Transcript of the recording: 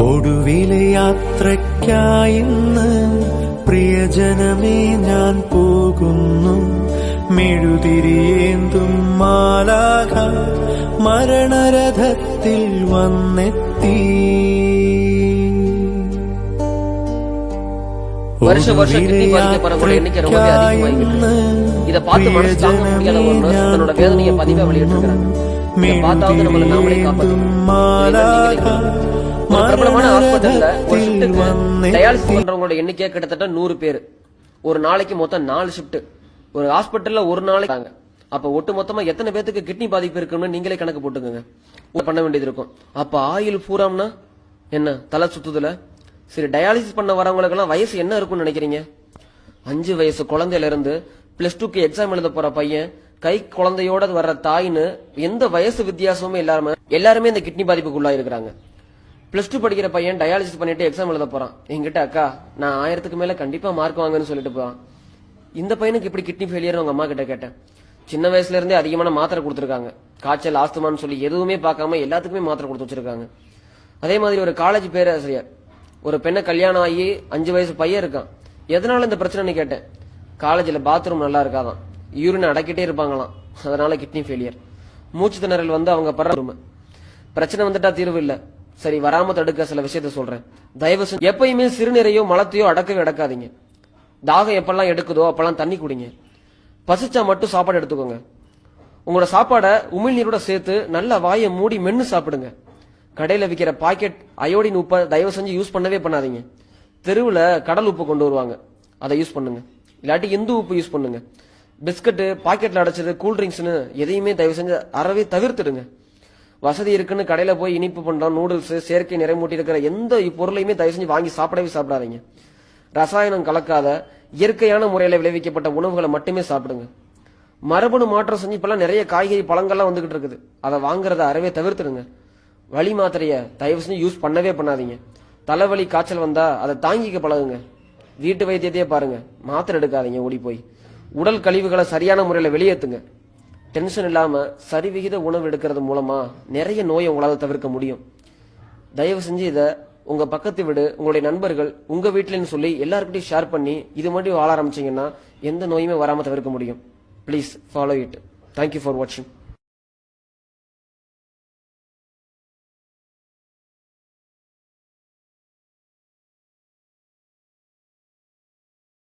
ഒടുവിലെ യാത്രയ്ക്കായിന്ന് പ്രിയജനമേ ഞാൻ പോകുന്നു മെഴുതിരിയേന്തും മാലാക മരണരഥത്തിൽ വന്നെത്തി வருஷ வருஷம் கிட்னி பாதிக்கப்படுறவங்களோட எண்ணிக்கை ரொம்பவே அதிகமாகிட்டு இருக்கு. இதை பார்த்து மனசு தாங்க முடியாத ஒரு nurse தன்னோட வேதனையை பதிவா வெளியிட்டிருக்கிறாங்க. இதை பார்த்தாவது நம்மளை நாமளே காப்பாத்திக்கணும். ஒரு பிரபலமான ஹாஸ்பிட்டல்ல ஒரு ஷிஃப்ட்டுக்கு டயாலிசிஸ் பண்றவங்களோட எண்ணிக்கை கிட்டத்தட்ட நூறு பேர். ஒரு நாளைக்கு மொத்தம் நாலு ஷிஃப்ட் ஒரு ஹாஸ்பிட்டல்ல ஒரு நாளைக்கு. அப்ப ஒட்டு மொத்தமா எத்தனை பேத்துக்கு கிட்னி பாதிப்பு இருக்குன்னு நீங்களே கணக்கு போட்டுக்கோங்க. பண்ண வேண்டியது இருக்கும். அப்ப ஆயில் பூராம்னா என்ன? தலை சுத்துதுல? சரி டயாலிசிஸ் பண்ண வரவங்களுக்கு எல்லாம் வயசு என்ன இருக்கும்னு நினைக்கிறீங்க? அஞ்சு வயசு குழந்தையில இருந்து பிளஸ் டூக்கு எக்ஸாம் எழுத போற பையன் கை குழந்தையோட வர்ற தாயின்னு எந்த வயசு வித்தியாசமுமே இல்லாம எல்லாருமே இந்த கிட்னி பாதிப்புக்குள்ளா இருக்கிறாங்க பிளஸ் டூ படிக்கிற பையன் டயாலிசிஸ் பண்ணிட்டு எக்ஸாம் எழுத போறான். என்கிட்ட அக்கா நான் ஆயிரத்துக்கு மேல கண்டிப்பா மார்க் வாங்குன்னு சொல்லிட்டு போறான். இந்த பையனுக்கு இப்படி கிட்னி ஃபெயிலியர் உங்க அம்மா கிட்ட கேட்டேன். சின்ன வயசுல இருந்தே அதிகமான மாத்திரை கொடுத்துருக்காங்க. காய்ச்சல் ஆஸ்துமான்னு சொல்லி எதுவுமே பார்க்காம எல்லாத்துக்குமே மாத்திரை கொடுத்து வச்சிருக்காங்க. அதே மாதிரி ஒரு காலேஜ் பேராசிரியர். ஒரு பெண்ணை கல்யாணம் ஆகி அஞ்சு வயசு பையன் இருக்கான். எதனால இந்த பிரச்சனைன்னு கேட்டேன். காலேஜ்ல பாத்ரூம் நல்லா இருக்காதான். யூரின் அடக்கிட்டே இருப்பாங்களாம். அதனால கிட்னி ஃபெயிலியர் மூச்சு திணறல் வந்து அவங்க படுற பிரச்சனை வந்துட்டா தீர்வு இல்லை. சரி வராம தடுக்க சில விஷயத்த சொல்றேன். தயவு செஞ்சு எப்பயுமே சிறுநீரையோ மலத்தையோ அடக்கவே அடக்காதீங்க. தாகம் எப்பெல்லாம் எடுக்குதோ அப்பெல்லாம் தண்ணி குடிங்க. பசிச்சா மட்டும் சாப்பாடு எடுத்துக்கோங்க. உங்களோட சாப்பாடை உமிழ்நீரோட சேர்த்து நல்ல வாயை மூடி மென்னு சாப்பிடுங்க. கடையில விற்கிற பாக்கெட் அயோடின் உப்பை தயவு செஞ்சு யூஸ் பண்ணவே பண்ணாதீங்க. தெருவில் கடல் உப்பு கொண்டு வருவாங்க. அதை யூஸ் பண்ணுங்க. இல்லாட்டி இந்து உப்பு யூஸ் பண்ணுங்க. பிஸ்கட்டு பாக்கெட்ல அடைச்சது கூல் ட்ரிங்க்ஸ்னு எதையுமே தயவு செஞ்சு அறவே தவிர்த்துடுங்க. வசதி இருக்குன்னு கடையில போய் இனிப்பு பண்றோம் நூடுல்ஸ் செயற்கை நிறைமூட்டி இருக்கிற எந்த பொருளையுமே தயவு செஞ்சு வாங்கி சாப்பிடவே சாப்பிடாதீங்க. ரசாயனம் கலக்காத இயற்கையான முறையில விளைவிக்கப்பட்ட உணவுகளை மட்டுமே சாப்பிடுங்க. மரபணு மாற்றம் செஞ்சு இப்பெல்லாம் நிறைய காய்கறி பழங்கள்லாம் வந்துகிட்டு இருக்குது. அதை வாங்குறத அறவே தவிர்த்துடுங்க. வழி மாத்திரைய தயவு செஞ்சு யூஸ் பண்ணவே பண்ணாதீங்க. தலைவலி காய்ச்சல் வந்தா அதை தாங்கிக்க பழகுங்க. வீட்டு வைத்தியத்தையே பாருங்க. மாத்திரை எடுக்காதீங்க ஓடி போய் உடல் கழிவுகளை சரியான முறையில வெளியேத்துங்க. டென்ஷன் இல்லாமல் சரிவிகித உணவு எடுக்கிறது மூலமாக நிறைய நோயை உங்களால் தவிர்க்க முடியும். தயவு செஞ்சு இதை உங்கள் பக்கத்து வீடு உங்களுடைய நண்பர்கள் உங்கள் வீட்டிலன்னு சொல்லி எல்லாருக்கிட்டையும் ஷேர் பண்ணி இது மட்டும் வாழ ஆரம்பிச்சீங்கன்னா எந்த நோயுமே வராமல் தவிர்க்க முடியும். Please follow it thank you for வாட்சிங்